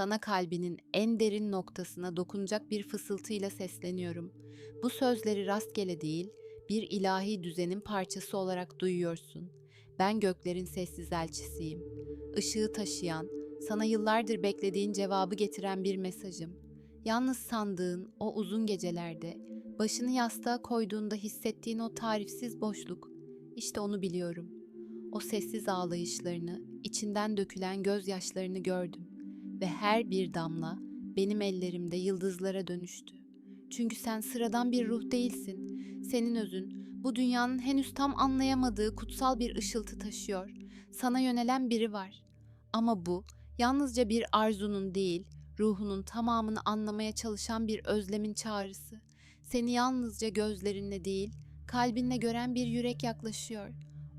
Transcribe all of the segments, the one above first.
sana kalbinin en derin noktasına dokunacak bir fısıltıyla sesleniyorum. Bu sözleri rastgele değil, bir ilahi düzenin parçası olarak duyuyorsun. Ben göklerin sessiz elçisiyim. Işığı taşıyan, sana yıllardır beklediğin cevabı getiren bir mesajım. Yalnız sandığın o uzun gecelerde, başını yastığa koyduğunda hissettiğin o tarifsiz boşluk, işte onu biliyorum. O sessiz ağlayışlarını, içinden dökülen gözyaşlarını gördüm ve her bir damla benim ellerimde yıldızlara dönüştü. Çünkü sen sıradan bir ruh değilsin. Senin özün bu dünyanın henüz tam anlayamadığı kutsal bir ışıltı taşıyor. Sana yönelen biri var. Ama bu yalnızca bir arzunun değil, ruhunun tamamını anlamaya çalışan bir özlemin çağrısı. Seni yalnızca gözlerinle değil, kalbinle gören bir yürek yaklaşıyor.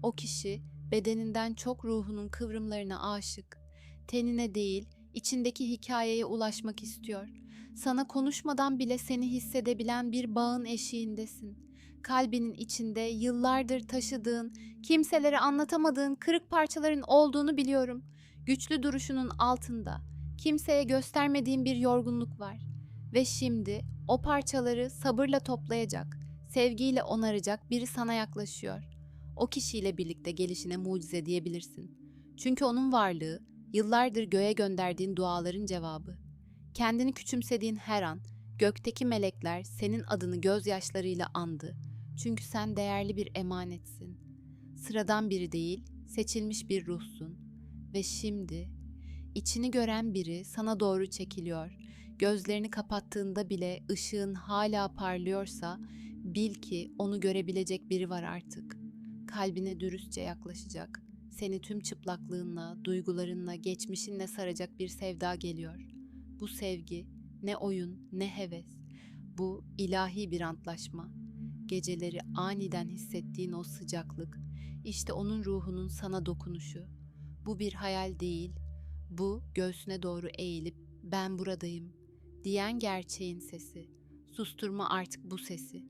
O kişi bedeninden çok ruhunun kıvrımlarına aşık. Tenine değil, içindeki hikayeye ulaşmak istiyor. Sana konuşmadan bile seni hissedebilen bir bağın eşiğindesin. Kalbinin içinde yıllardır taşıdığın, kimselere anlatamadığın kırık parçaların olduğunu biliyorum. Güçlü duruşunun altında kimseye göstermediğin bir yorgunluk var. Ve şimdi o parçaları sabırla toplayacak, sevgiyle onaracak biri sana yaklaşıyor. O kişiyle birlikte gelişine mucize diyebilirsin. Çünkü onun varlığı yıllardır göğe gönderdiğin duaların cevabı. Kendini küçümsediğin her an gökteki melekler senin adını gözyaşlarıyla andı. Çünkü sen değerli bir emanetsin. Sıradan biri değil, seçilmiş bir ruhsun. Ve şimdi içini gören biri sana doğru çekiliyor. Gözlerini kapattığında bile ışığın hala parlıyorsa bil ki onu görebilecek biri var artık. Kalbine dürüstçe yaklaşacak. Seni tüm çıplaklığınla, duygularınla, geçmişinle saracak bir sevda geliyor. Bu sevgi ne oyun ne heves. Bu ilahi bir antlaşma. Geceleri aniden hissettiğin o sıcaklık, işte onun ruhunun sana dokunuşu. Bu bir hayal değil, bu göğsüne doğru eğilip ben buradayım diyen gerçeğin sesi. Susturma artık bu sesi.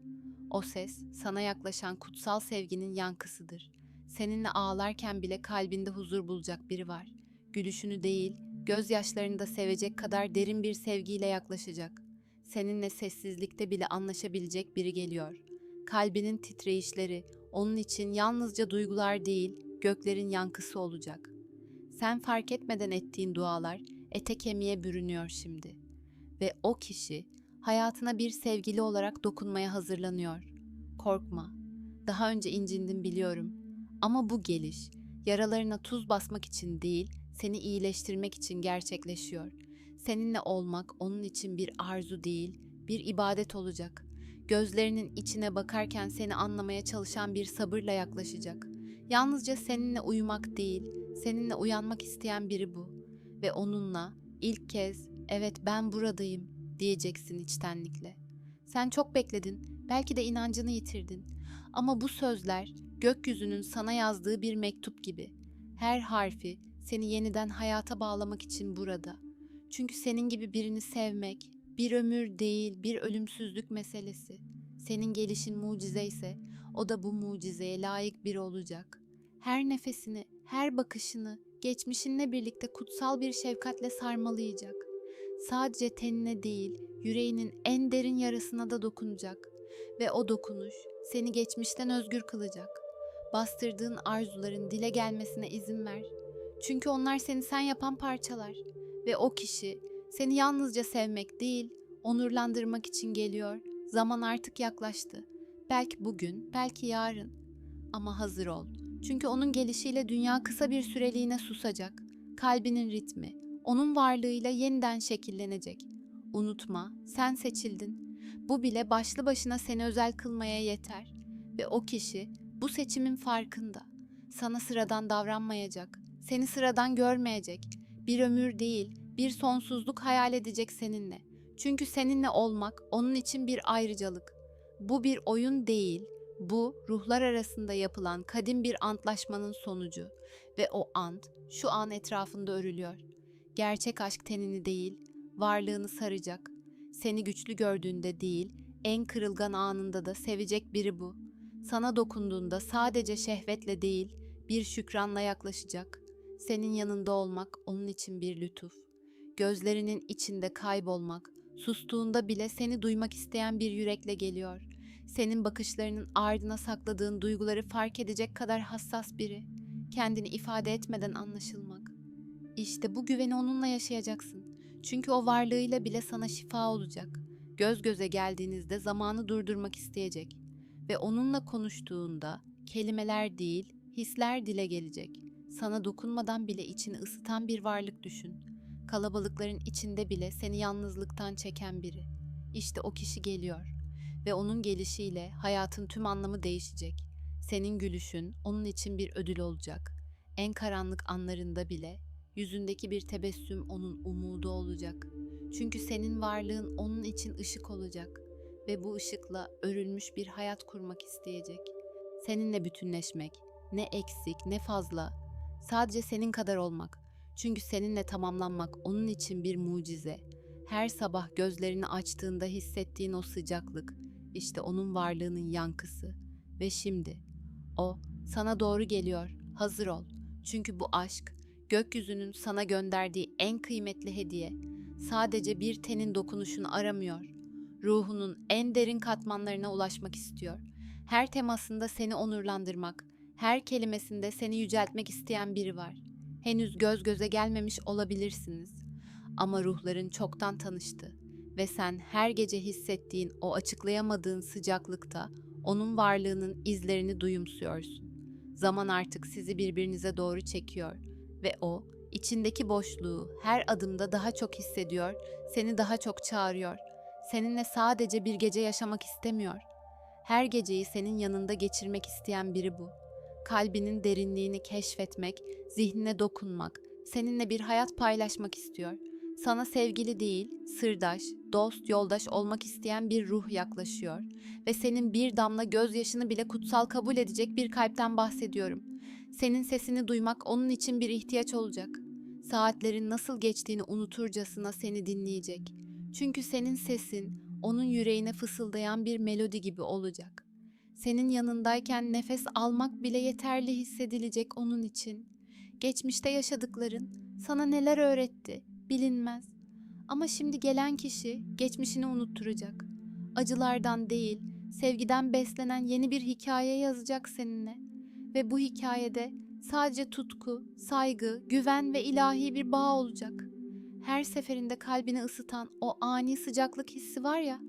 O ses sana yaklaşan kutsal sevginin yankısıdır. Seninle ağlarken bile kalbinde huzur bulacak biri var. Gülüşünü değil, gözyaşlarını da sevecek kadar derin bir sevgiyle yaklaşacak. Seninle sessizlikte bile anlaşabilecek biri geliyor. Kalbinin titreyişleri onun için yalnızca duygular değil, göklerin yankısı olacak. Sen fark etmeden ettiğin dualar ete kemiğe bürünüyor şimdi. Ve o kişi hayatına bir sevgili olarak dokunmaya hazırlanıyor. Korkma. Daha önce incindin biliyorum. Ama bu geliş yaralarına tuz basmak için değil, seni iyileştirmek için gerçekleşiyor. Seninle olmak onun için bir arzu değil, bir ibadet olacak. Gözlerinin içine bakarken seni anlamaya çalışan bir sabırla yaklaşacak. Yalnızca seninle uyumak değil, seninle uyanmak isteyen biri bu. Ve onunla ilk kez evet ben buradayım diyeceksin içtenlikle. Sen çok bekledin, belki de inancını yitirdin. Ama bu sözler gökyüzünün sana yazdığı bir mektup gibi. Her harfi seni yeniden hayata bağlamak için burada. Çünkü senin gibi birini sevmek bir ömür değil, bir ölümsüzlük meselesi. Senin gelişin mucize ise o da bu mucizeye layık biri olacak. Her nefesini, her bakışını geçmişinle birlikte kutsal bir şefkatle sarmalayacak. Sadece tenine değil, yüreğinin en derin yarısına da dokunacak ve o dokunuş seni geçmişten özgür kılacak. Bastırdığın arzuların dile gelmesine izin ver. Çünkü onlar seni sen yapan parçalar ve o kişi seni yalnızca sevmek değil, onurlandırmak için geliyor. Zaman artık yaklaştı. Belki bugün, belki yarın. Ama hazır ol. Çünkü onun gelişiyle dünya kısa bir süreliğine susacak. Kalbinin ritmi, onun varlığıyla yeniden şekillenecek. Unutma, sen seçildin. Bu bile başlı başına seni özel kılmaya yeter. Ve o kişi bu seçimin farkında. Sana sıradan davranmayacak, seni sıradan görmeyecek. Bir ömür değil, bir sonsuzluk hayal edecek seninle. Çünkü seninle olmak onun için bir ayrıcalık. Bu bir oyun değil, bu ruhlar arasında yapılan kadim bir antlaşmanın sonucu ve o ant şu an etrafında örülüyor. Gerçek aşk tenini değil, varlığını saracak. Seni güçlü gördüğünde değil, en kırılgan anında da sevecek biri bu. Sana dokunduğunda sadece şehvetle değil, bir şükranla yaklaşacak. Senin yanında olmak onun için bir lütuf. gözlerinin içinde kaybolmak, sustuğunda bile seni duymak isteyen bir yürekle geliyor. Senin bakışlarının ardına sakladığın duyguları fark edecek kadar hassas biri. Kendini ifade etmeden anlaşılmak. İşte bu güveni onunla yaşayacaksın. Çünkü o varlığıyla bile sana şifa olacak. Göz göze geldiğinizde zamanı durdurmak isteyecek ve onunla konuştuğunda kelimeler değil, hisler dile gelecek. Sana dokunmadan bile içini ısıtan bir varlık düşün. Kalabalıkların içinde bile seni yalnızlıktan çeken biri. İşte o kişi geliyor ve onun gelişiyle hayatın tüm anlamı değişecek. Senin gülüşün onun için bir ödül olacak. En karanlık anlarında bile yüzündeki bir tebessüm onun umudu olacak. Çünkü senin varlığın onun için ışık olacak ve bu ışıkla örülmüş bir hayat kurmak isteyecek. Seninle bütünleşmek, ne eksik ne fazla, sadece senin kadar olmak. Çünkü seninle tamamlanmak onun için bir mucize. Her sabah gözlerini açtığında hissettiğin o sıcaklık, işte onun varlığının yankısı. Ve şimdi o sana doğru geliyor. Hazır ol. Çünkü bu aşk gökyüzünün sana gönderdiği en kıymetli hediye. Sadece bir tenin dokunuşunu aramıyor. Ruhunun en derin katmanlarına ulaşmak istiyor. Her temasında seni onurlandırmak, her kelimesinde seni yüceltmek isteyen biri var. Henüz göz göze gelmemiş olabilirsiniz. Ama ruhların çoktan tanıştı ve sen her gece hissettiğin o açıklayamadığın sıcaklıkta onun varlığının izlerini duyumsuyorsun. Zaman artık sizi birbirinize doğru çekiyor ve o içindeki boşluğu her adımda daha çok hissediyor, seni daha çok çağırıyor. Seninle sadece bir gece yaşamak istemiyor. Her geceyi senin yanında geçirmek isteyen biri bu. Kalbinin derinliğini keşfetmek, zihnine dokunmak, seninle bir hayat paylaşmak istiyor. Sana sevgili değil, sırdaş, dost, yoldaş olmak isteyen bir ruh yaklaşıyor ve senin bir damla gözyaşını bile kutsal kabul edecek bir kalpten bahsediyorum. Senin sesini duymak onun için bir ihtiyaç olacak. Saatlerin nasıl geçtiğini unuturcasına seni dinleyecek. Çünkü senin sesin onun yüreğine fısıldayan bir melodi gibi olacak. Senin yanındayken nefes almak bile yeterli hissedilecek onun için. Geçmişte yaşadıkların sana neler öğretti bilinmez. Ama şimdi gelen kişi geçmişini unutturacak. Acılardan değil, sevgiden beslenen yeni bir hikaye yazacak seninle. Ve bu hikayede sadece tutku, saygı, güven ve ilahi bir bağ olacak. Her seferinde kalbini ısıtan o ani sıcaklık hissi var ya,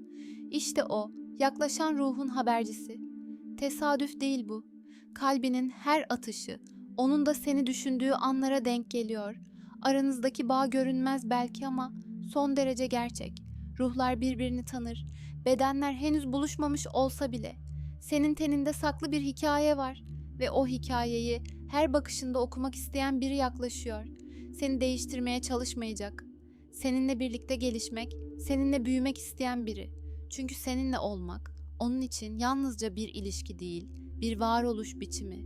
işte o, yaklaşan ruhun habercisi. Tesadüf değil bu. Kalbinin her atışı, onun da seni düşündüğü anlara denk geliyor. Aranızdaki bağ görünmez belki ama son derece gerçek. Ruhlar birbirini tanır. Bedenler henüz buluşmamış olsa bile. Senin teninde saklı bir hikaye var ve o hikayeyi her bakışında okumak isteyen biri yaklaşıyor. Seni değiştirmeye çalışmayacak. Seninle birlikte gelişmek, seninle büyümek isteyen biri. Çünkü seninle olmak onun için yalnızca bir ilişki değil, bir varoluş biçimi.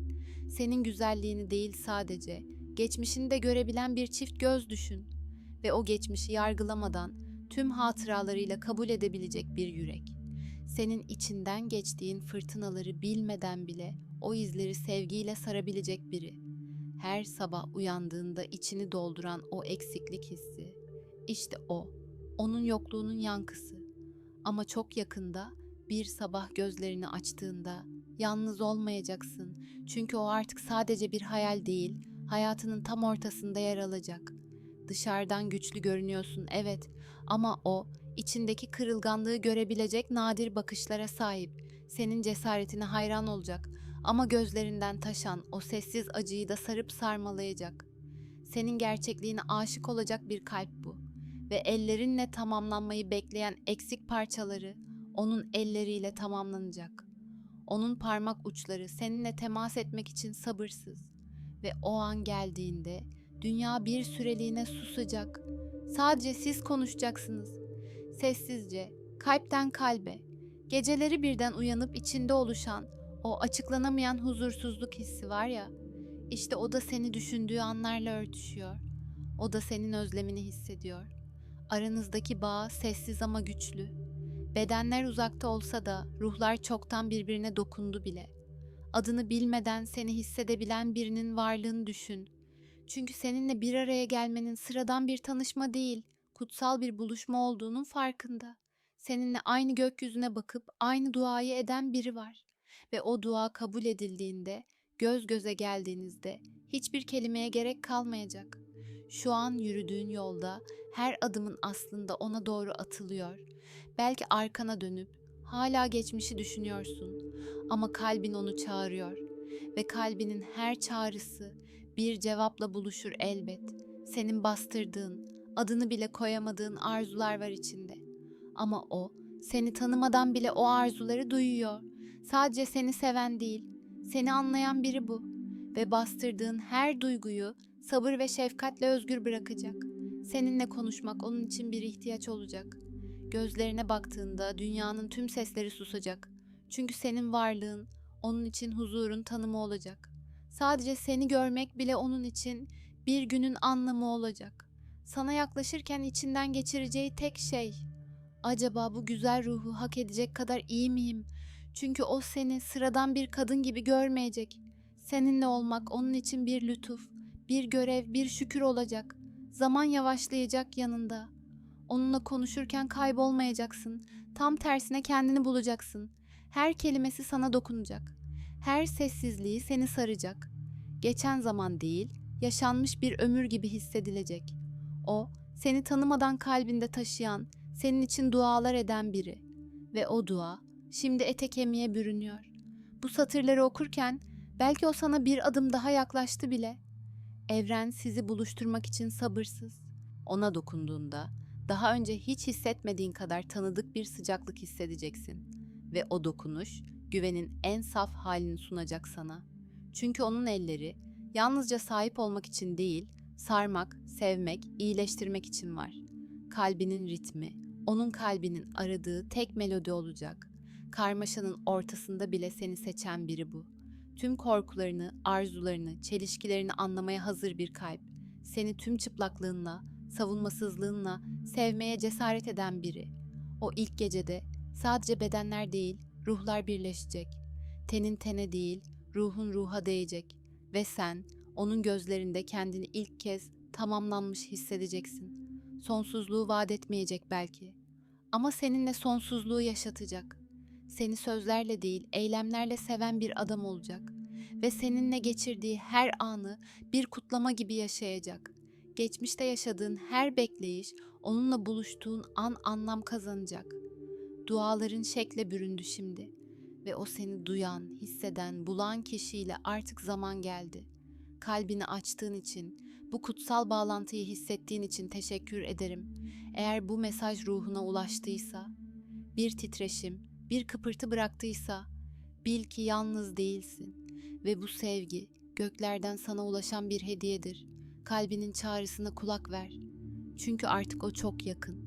Senin güzelliğini değil sadece, geçmişini de görebilen bir çift göz düşün ve o geçmişi yargılamadan tüm hatıralarıyla kabul edebilecek bir yürek. Senin içinden geçtiğin fırtınaları bilmeden bile o izleri sevgiyle sarabilecek biri. Her sabah uyandığında içini dolduran o eksiklik hissi. İşte o, onun yokluğunun yankısı. Ama çok yakında bir sabah gözlerini açtığında yalnız olmayacaksın. Çünkü o artık sadece bir hayal değil, hayatının tam ortasında yer alacak. Dışarıdan güçlü görünüyorsun evet ama o içindeki kırılganlığı görebilecek nadir bakışlara sahip. Senin cesaretine hayran olacak ama gözlerinden taşan o sessiz acıyı da sarıp sarmalayacak. Senin gerçekliğine aşık olacak bir kalp bu ve ellerinle tamamlanmayı bekleyen eksik parçaları onun elleriyle tamamlanacak. Onun parmak uçları seninle temas etmek için sabırsız ve o an geldiğinde dünya bir süreliğine susacak. Sadece siz konuşacaksınız. Sessizce, kalpten kalbe, geceleri birden uyanıp içinde oluşan o açıklanamayan huzursuzluk hissi var ya, işte o da seni düşündüğü anlarla örtüşüyor. O da senin özlemini hissediyor. Aranızdaki bağ sessiz ama güçlü. Bedenler uzakta olsa da ruhlar çoktan birbirine dokundu bile. Adını bilmeden seni hissedebilen birinin varlığını düşün. Çünkü seninle bir araya gelmenin sıradan bir tanışma değil, kutsal bir buluşma olduğunun farkında. Seninle aynı gökyüzüne bakıp aynı duayı eden biri var ve o dua kabul edildiğinde, göz göze geldiğinizde hiçbir kelimeye gerek kalmayacak. Şu an yürüdüğün yolda her adımın aslında ona doğru atılıyor. Belki arkana dönüp hala geçmişi düşünüyorsun ama kalbin onu çağırıyor ve kalbinin her çağrısı bir cevapla buluşur elbet. Senin bastırdığın, adını bile koyamadığın arzular var içinde. Ama o seni tanımadan bile o arzuları duyuyor. Sadece seni seven değil, seni anlayan biri bu ve bastırdığın her duyguyu sabır ve şefkatle özgür bırakacak. Seninle konuşmak onun için bir ihtiyaç olacak. Gözlerine baktığında dünyanın tüm sesleri susacak. Çünkü senin varlığın onun için huzurun tanımı olacak. Sadece seni görmek bile onun için bir günün anlamı olacak. Sana yaklaşırken içinden geçireceği tek şey acaba bu güzel ruhu hak edecek kadar iyi miyim? Çünkü o seni sıradan bir kadın gibi görmeyecek. Seninle olmak onun için bir lütuf, bir görev, bir şükür olacak. Zaman yavaşlayacak yanında. Onunla konuşurken kaybolmayacaksın. Tam tersine kendini bulacaksın. Her kelimesi sana dokunacak. Her sessizliği seni saracak. Geçen zaman değil, yaşanmış bir ömür gibi hissedilecek. O, seni tanımadan kalbinde taşıyan, senin için dualar eden biri. Ve o dua, şimdi ete kemiğe bürünüyor. Bu satırları okurken belki o sana bir adım daha yaklaştı bile. Evren sizi buluşturmak için sabırsız. Ona dokunduğunda daha önce hiç hissetmediğin kadar tanıdık bir sıcaklık hissedeceksin ve o dokunuş güvenin en saf halini sunacak sana. Çünkü onun elleri yalnızca sahip olmak için değil, sarmak, sevmek, iyileştirmek için var. Kalbinin ritmi, onun kalbinin aradığı tek melodi olacak. Karmaşanın ortasında bile seni seçen biri bu. Tüm korkularını, arzularını, çelişkilerini anlamaya hazır bir kalp. Seni tüm çıplaklığınla, savunmasızlığınla sevmeye cesaret eden biri. O ilk gecede sadece bedenler değil, ruhlar birleşecek. Tenin tene değil, ruhun ruha değecek ve sen onun gözlerinde kendini ilk kez tamamlanmış hissedeceksin. Sonsuzluğu vaat etmeyecek belki ama seninle sonsuzluğu yaşatacak. Seni sözlerle değil, eylemlerle seven bir adam olacak ve seninle geçirdiği her anı bir kutlama gibi yaşayacak. Geçmişte yaşadığın her bekleyiş, onunla buluştuğun an anlam kazanacak. Duaların şekle büründü şimdi ve o seni duyan, hisseden, bulan kişiyle artık zaman geldi. Kalbini açtığın için, bu kutsal bağlantıyı hissettiğin için teşekkür ederim. Eğer bu mesaj ruhuna ulaştıysa, bir titreşim, bir kıpırtı bıraktıysa, bil ki yalnız değilsin ve bu sevgi göklerden sana ulaşan bir hediyedir. Kalbinin çağrısına kulak ver. Çünkü artık o çok yakın.